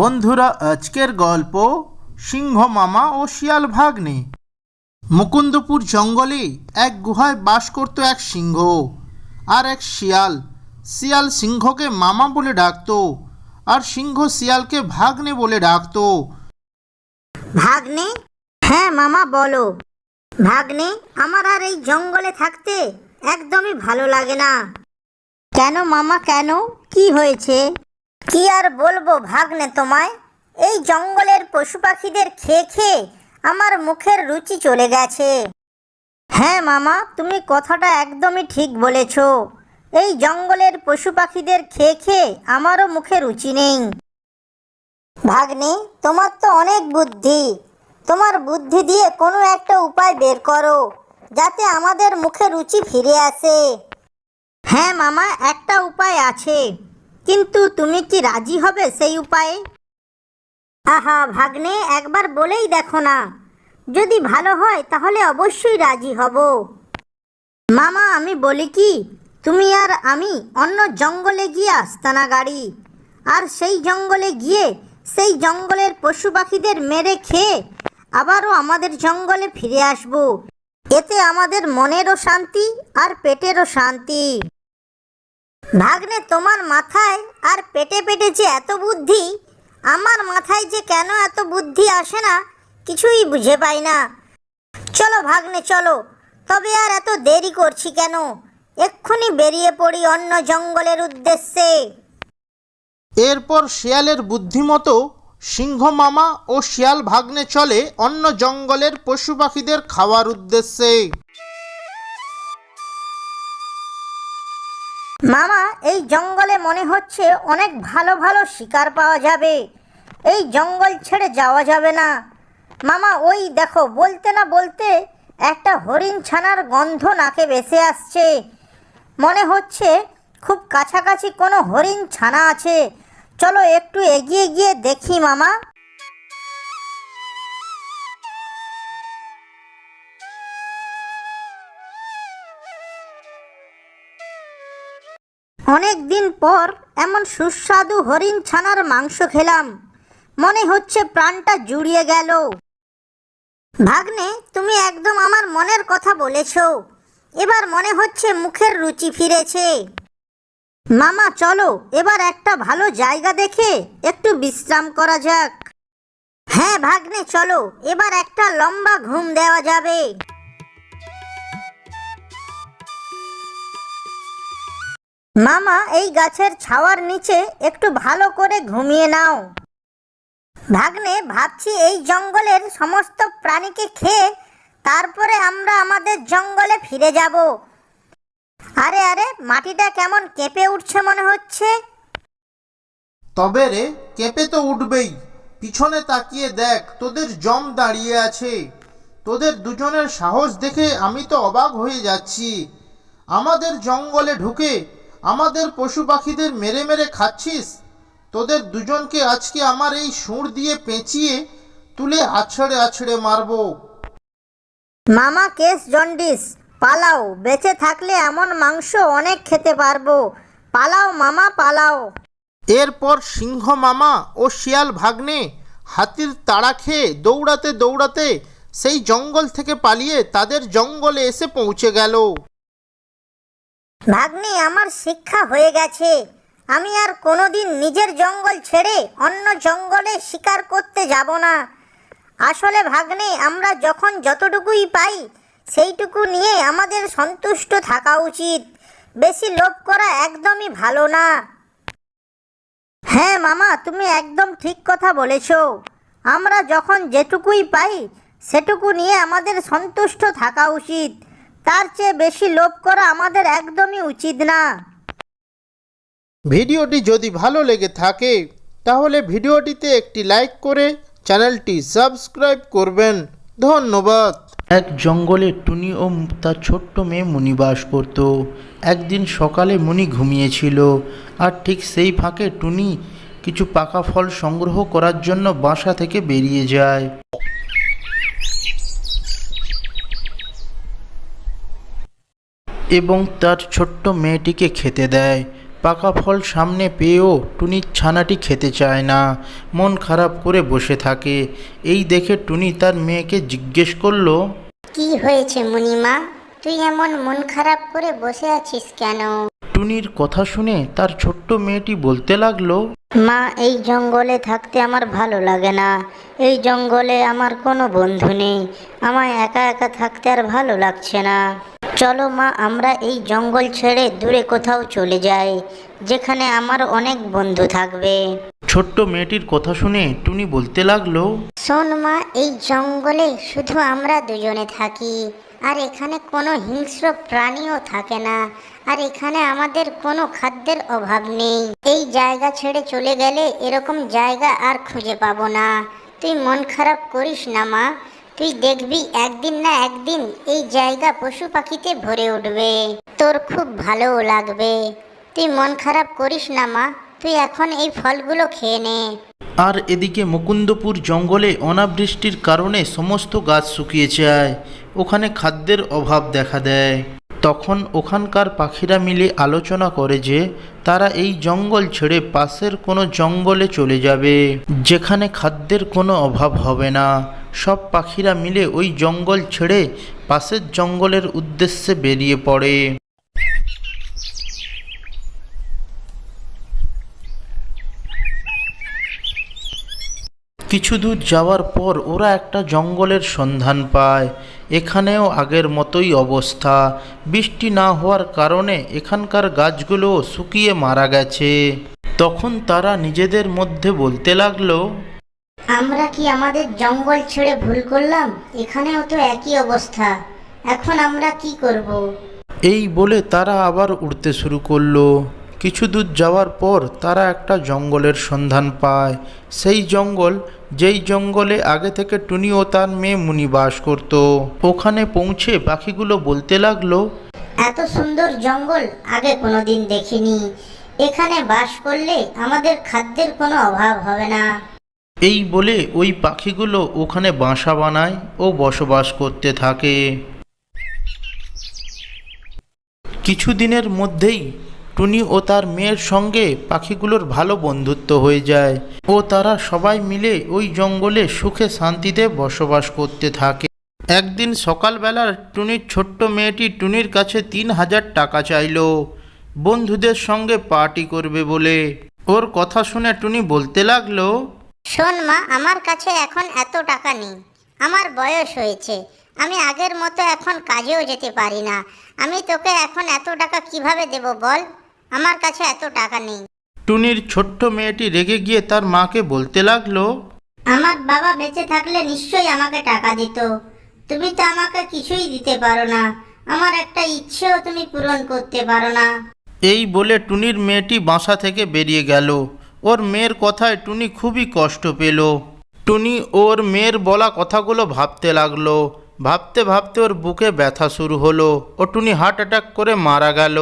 বন্ধুরা, আজকের গল্প সিংহ মামা ও শিয়াল ভাগ্নে। মুকুন্দপুর জঙ্গলে এক গুহায় বাস করত এক সিংহ আর এক শিয়াল। শিয়াল সিংহকে মামা বলে ডাকতো আর সিংহ শিয়ালকে ভাগ্নে বলে ডাকতো। ভাগ্নে? হ্যাঁ মামা, বলো। ভাগ্নে, আমার আর এই জঙ্গলে থাকতে একদমই ভালো লাগে না। কেন মামা, কেন? কি হয়েছে? কি আর বলব ভাগ্নে তোমায়? এই জঙ্গলের পশু পাখিদের খেয়ে খেয়ে আমার মুখের রুচি চলে গেছে। হ্যাঁ মামা, তুমি কথাটা একদমই ঠিক বলেছ। এই জঙ্গলের পশু পাখিদের খেয়ে খেয়ে আমারও মুখে রুচি নেই। ভাগ্নে, তোমার তো অনেক বুদ্ধি। তোমার বুদ্ধি দিয়ে কোনো একটা উপায় বের করো, যাতে আমাদের মুখে রুচি ফিরে আসে। হ্যাঁ মামা, একটা উপায় আছে। কিন্তু তুমি কি রাজি হবে সেই উপায়ে? আহা, ভাগ্নে, একবার বলেই দেখো না। যদি ভালো হয়, তাহলে অবশ্যই রাজি হব। মামা, আমি বলি কি, তুমি আর আমি অন্য জঙ্গলে গিয়ে আস্তানা গাড়ি। আর সেই জঙ্গলে গিয়ে সেই জঙ্গলের পশু পাখিদের মেরে খেয়ে আবারও আমাদের জঙ্গলে ফিরে আসব। এতে আমাদের মনেরও শান্তি আর পেটেরও শান্তি। ভাগ্নে তোমার মাথায় আর পেটে পেটে যে এত বুদ্ধি, আমার মাথায় যে কেন এত বুদ্ধি আসে না, কিছুই বুঝে পাই না। চলো ভাগ্নে, চলো। তবে আর এত দেরি করছি কেন? এক্ষুনি বেরিয়ে পড়ি অন্য জঙ্গলের উদ্দেশ্যে। এরপর শিয়ালের বুদ্ধিমতো সিংহ মামা ও শিয়াল ভাগ্নে চলে অন্য জঙ্গলের পশু পাখিদের খাওয়ার উদ্দেশ্যে। মামা, এই জঙ্গলে মনে হচ্ছে অনেক ভালো ভালো শিকার পাওয়া যাবে। এই জঙ্গল ছেড়ে যাওয়া যাবে না। মামা, ওই দেখো, বলতে না বলতে একটা হরিণ ছানার গন্ধ নাকে ভেসে আসছে। মনে হচ্ছে খুব কাছাকাছি কোনো হরিণ ছানা আছে। চলো একটু এগিয়ে গিয়ে দেখি, মামা। অনেক দিন পর এমন সুস্বাদু হরিণ ছানার মাংস খেলাম। মনে হচ্ছে প্রাণটা জুড়িয়ে গেল। ভাগ্নে, তুমি একদম আমার মনের কথা বলেছ। এবার মনে হচ্ছে মুখের রুচি ফিরেছে। মামা, চলো, এবার একটা ভালো জায়গা দেখে একটু বিশ্রাম করা যাক। হ্যাঁ ভাগ্নে, চলো, এবার একটা লম্বা ঘুম দেওয়া যাবে। মামা, এই গাছের ছাওয়ার নিচে একটু ভালো করে ঘুমিয়ে নাও। ভাগ্নে, ভাবছি এই জঙ্গলের সমস্ত প্রাণীকে খেয়ে তারপরে আমরা আমাদের জঙ্গলে ফিরে যাব। আরে আরে, মাটিটা কেমন কেঁপে উঠছে মনে হচ্ছে। তবে রে, কেঁপে তো উঠবেই। পিছনে তাকিয়ে দেখ, তোদের জম দাঁড়িয়ে আছে। তোদের দুজনের সাহস দেখে আমি তো অবাক হয়ে যাচ্ছি। আমাদের জঙ্গলে ঢুকে আমাদের পশু পাখিদের মেরে মেরে খাচ্ছিস? তোদের দুজনকে আজকে আমার এই সুর দিয়ে পেঁচিয়ে তুলে আছড়ে আছড়ে মারবো। মামা কেস জন্ডিস পালাও। বেঁচে থাকলে এমন মাংস অনেক খেতে পারব। পালাও মামা পালাও। এরপর সিংহ মামা ও শিয়াল ভাগ্নে হাতির তাড়া খেয়ে দৌড়াতে দৌড়াতে সেই জঙ্গল থেকে পালিয়ে তাদের জঙ্গলে এসে পৌঁছে গেল। ভাগ্নে, আমার শিক্ষা হয়ে গেছে। আমি আর কোনোদিন নিজের জঙ্গল ছেড়ে অন্য জঙ্গলে শিকার করতে যাব না। আসলে ভাগ্নে, আমরা যখন যতটুকুই পাই, সেইটুকু নিয়ে আমাদের সন্তুষ্ট থাকা উচিত। বেশি লোভ করা একদমই ভালো না। হ্যাঁ মামা, তুমি একদম ঠিক কথা বলেছ। আমরা যখন যেটুকুই পাই, সেটুকু নিয়ে আমাদের সন্তুষ্ট থাকা উচিত। তার চেয়ে বেশি লোভ করা আমাদের একদমই উচিত না। ভিডিওটি যদি ভালো লেগে থাকে তাহলে ভিডিওটিতে একটি লাইক করে চ্যানেলটি সাবস্ক্রাইব করবেন। ধন্যবাদ। এক জঙ্গলে টুনি ও তার ছোট্ট মেয়ে মুনি বাস করত। একদিন সকালে মুনি ঘুমিয়েছিল আর ঠিক সেই ফাঁকে টুনি কিছু পাকা ফল সংগ্রহ করার জন্য বাসা থেকে বেরিয়ে যায়। এবং তার ছোট্ট মেয়েটিকে খেতে দেয়। পাকা ফল সামনে পেয়েও টুনির ছানাটি খেতে চায় না। মন খারাপ করে বসে থাকে। এই দেখে টুনি তার মেয়েকে জিজ্ঞেস করল কি হয়েছে মুনিমা? তুই এমন মন খারাপ করে বসে আছিস কেন? টুনির কথা শুনে তার ছোট্ট মেয়েটি বলতে লাগল মা এই জঙ্গলে থাকতে আমার ভালো লাগে না। এই জঙ্গলে আমার কোনো বন্ধু নেই। আমায় একা একা থাকতে আর ভালো লাগছে না। চলো মা আমরা এই জঙ্গল ছেড়ে দূরে কোথাও চলে যাই যেখানে আমার অনেক বন্ধু থাকবে। ছোট্ট মেয়েটির কথা শুনে টুনি বলতে লাগল শোন মা এই জঙ্গলে শুধু আমরা দুজনে থাকি আর এখানে কোনো হিংস্র প্রাণীও থাকে না আর এখানে আমাদের কোনো খাদ্যের অভাব নেই। এই জায়গা ছেড়ে চলে গেলে এরকম জায়গা আর খুঁজে পাবো না। তুই মন খারাপ করিস না মা তুই দেখবি একদিন না একদিন এই জায়গা পশু পাখিতে ভরে উঠবে। তোর খুব ভালোও লাগবে। তুই মন খারাপ করিস না মা, তুই এখন এই ফলগুলো খেয়ে নে। আর এদিকে মুকুন্দপুর জঙ্গলে অনাবৃষ্টির কারণে সমস্ত গাছ শুকিয়ে যায়, ওখানে খাদ্যের অভাব দেখা দেয়। তখন ওখানকার পাখিরা মিলে আলোচনা করে যে, তারা এই জঙ্গল ছেড়ে পাশের কোনো জঙ্গলে চলে যাবে, যেখানে খাদ্যের কোনো অভাব হবে না। সব পাখিরা মিলে ওই জঙ্গল ছেড়ে পাশের জঙ্গলের উদ্দেশ্যে বেরিয়ে পড়ে। কিছু দূর যাওয়ার পর ওরা একটা জঙ্গলের সন্ধান পায়। এখানেও আগের মতোই অবস্থা। বৃষ্টি না হওয়ার কারণে এখানকার গাছগুলো শুকিয়ে মারা গেছে। তখন তারা নিজেদের মধ্যে বলতে লাগল আমরা কি আমাদের জঙ্গল ছেড়ে ভুল করলাম? এখানেও তো একই অবস্থা। এখন আমরা কি করব। এই বলে তারা আবার উড়তে শুরু করল। কিছু দূর যাওয়ার পর তারা একটা জঙ্গলের সন্ধান পায়। সেই জঙ্গল যেই জঙ্গলে আগে থেকে টুনি ও তার মেয়ে মুনি বাস করত। ওখানে পৌঁছে পাখিগুলো বলতে লাগল এত সুন্দর জঙ্গল আগে কোনোদিন দেখিনি। এখানে বাস করলে আমাদের খাদ্যের কোনো অভাব হবে না। এই বলে ওই পাখিগুলো ওখানে বাসা বানায় ও বসবাস করতে থাকে। কিছুদিনের মধ্যেই টুনি ও তার মেয়ের সঙ্গে পাখিগুলোর ভালো বন্ধুত্ব হয়ে যায়। ও তারা সবাই মিলে ওই জঙ্গলে সুখে শান্তিতে বসবাস করতে থাকে। একদিন সকালবেলার টুনির ছোট্ট মেয়েটি টুনির কাছে তিন হাজার টাকা চাইলো। বন্ধুদের সঙ্গে পার্টি করবে বলে। ওর কথা শুনে টুনি বলতে লাগল শোন মা আমার কাছে এখন এত টাকা নেই। আমার বয়স হয়েছে। আমি আগের মতো এখন কাজেও যেতে পারি না। আমি তোকে এখন এত টাকা কীভাবে দেব বল? আমার কাছে এত টাকা নেই। টুনির ছোট্ট মেয়েটি রেগে গিয়ে তার মাকে বলতে লাগল আমার বাবা বেঁচে থাকলে নিশ্চয়ই আমাকে টাকা দিত। তুমি তো আমাকে কিছুই দিতে পারো না। আমার একটা ইচ্ছেও তুমি পূরণ করতে পারো না। এই বলে টুনির মেয়েটি বাসা থেকে বেরিয়ে গেল। ওর মেয়ের কথায় টুনি খুবই কষ্ট পেল। টুনি ওর মেয়ের বলা কথাগুলো ভাবতে লাগল। ভাবতে ভাবতে ওর বুকে ব্যথা শুরু হলো ও টুনি হার্ট অ্যাটাক করে মারা গেল।